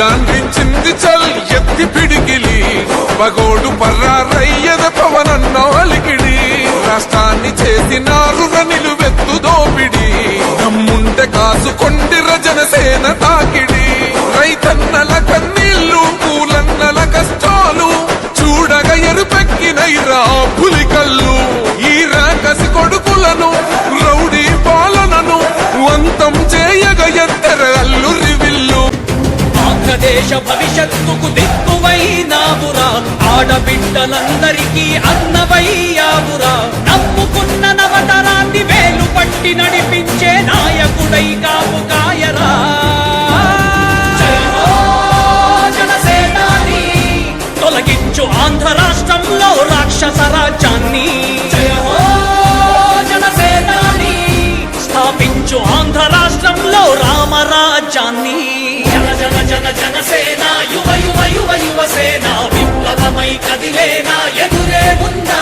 గాంధించింది చల్ ఎత్తి పిడికిలి. పగోడు పర్రారయ్యద పవనన్న అలికిడి. రాష్ట్రాన్ని చేసినారు నిలువెత్తు దోపిడి. దమ్ముంటే కాసుకొండిర దేశ భవిష్యత్తుకు దిక్కువైనావురా. ఆడబిడ్డలందరికీ అన్నవయ్యావురా. నమ్ముకున్న నవతరాన్ని వేలు పట్టి నడిపించే నాయకుడై కాపు కాయరా. తొలగించు ఆంధ్ర రాష్ట్రంలో రాక్షస రాజ్యాన్ని. స్థాపించు ఆంధ్ర రాష్ట్రంలో రామరాజ్యాన్ని. జనసేన యువ యువ యువ యువసేన విప్లవమై కదిలేనా? ఎదురే ఉందా